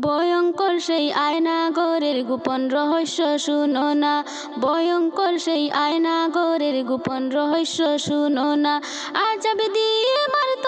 ভয়ঙ্কর সেই আয়না আয়নাগরের গোপন রহস্য শুনো না। ভয়ঙ্কর সেই আয়না আয়নাগরের গোপন রহস্য শুনো না। আজাব দিয়ে মারতো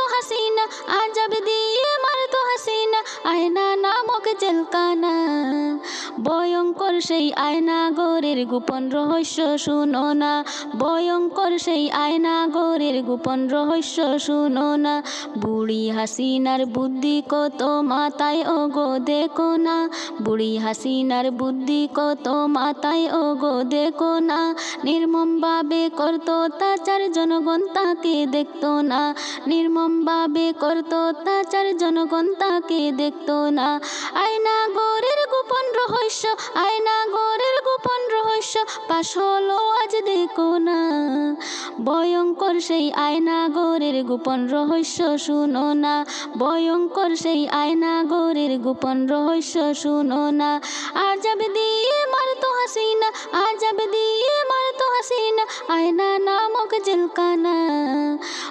ভয়ঙ্কর সেই আয়না আয়নাগরের গোপন রহস্য শুনো না। ভয়ঙ্কর সেই আয়না আয়নাগরের গোপন রহস্য শুনো না। বুড়ি হাসিনার বুদ্ধি কত মাথায়, ওগো দেখো না। বুড়ি হাসিনার বুদ্ধি কত মাথায়, ওগো দেখো না। নির্মমভাবে করতো অত্যাচার জনগণ তাকে দেখতো না। নির্মমভাবে করতো অত্যাচার জনগণ তাকে দেখতো না। আয়না গরের গোপন রহস্য আয়না গরের গোপন রহস্য, পাশ হলো আজ দেখো না। ভয়ঙ্কর সেই আয়না গরের গোপন রহস্য শুনো না। ভয়ঙ্কর সেই আয়না গরের গোপন রহস্য শুনো না। আজাব দিয়ে মারতো হাসিনা, আজাব দিয়ে মারতো হাসিনা, আয়না নামক জেলকানা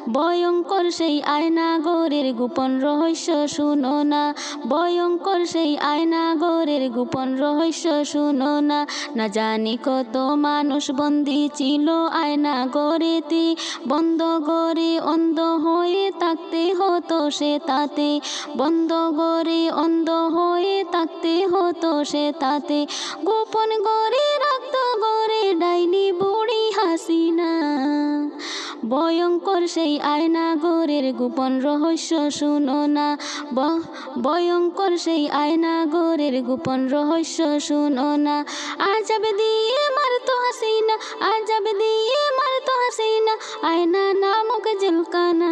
ভয়ঙ্কর সেই আয়না গরের গোপন রহস্য শুনো না। ভয়ঙ্কর সেই আয়না গরের গোপন রহস্য শুনো না। না জানি কত মানুষ বন্দি ছিল আয়না গড়েতে বন্ধ করে অন্ধ হয়ে থাকতে হতো সে তাতে। বন্ধ করে অন্ধ হয়ে থাকতে হতো সে তাতে। গোপন করে রাখত গড়ে ভয়ঙ্কর সেই আয়না গরের গোপন রহস্য শুনো না। ভয়ঙ্কর সেই আয়না গরের গোপন রহস্য শুনো না। আজাব দিয়ে মারতো হাসিনা আজাব দিয়ে মারতো হাসিনা আয়না নামক জেলকানা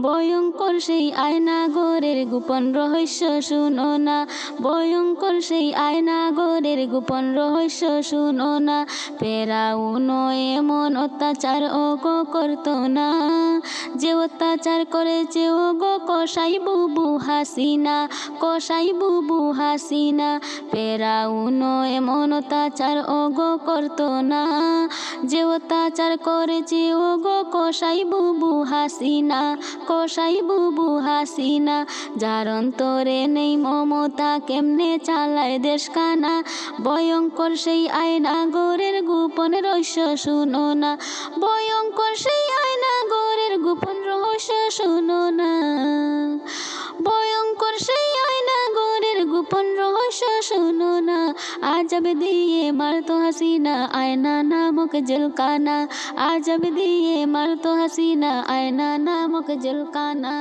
ভয়ঙ্কর সেই আয়না গরের গোপন রহস্য শুনো না। ভয়ঙ্কর সেই আয়না গরের গোপন রহস্য শুনো না। পেরাউন এমন অত্যাচার ও গো করতো না। যে অত্যাচার করেছে ও গো কষাই বুবু হাসিনা কষাই বুবু হাসিনা। পেরাউন এমন অত্যাচার ও গো করতো না। যে অত্যাচার করেছে ও গো কষাই বুবু হাসিনা কষাই বুবু হাসিনা, যার অন্তরে নেই মমতা, কেমনে চালায় দেশখানা? ভয়ঙ্কর সেই আয়না গোরের গোপন রহস্য শুনো না। ভয়ঙ্কর সেই আয়না গোরের গোপন রহস্য শুনো না। শুনো না আজব দিয়ে মারতো হাসিনা আয়না নামক জেলকানা আজব দিয়ে মারতো হাসিনা আয়না নামক জেলকানা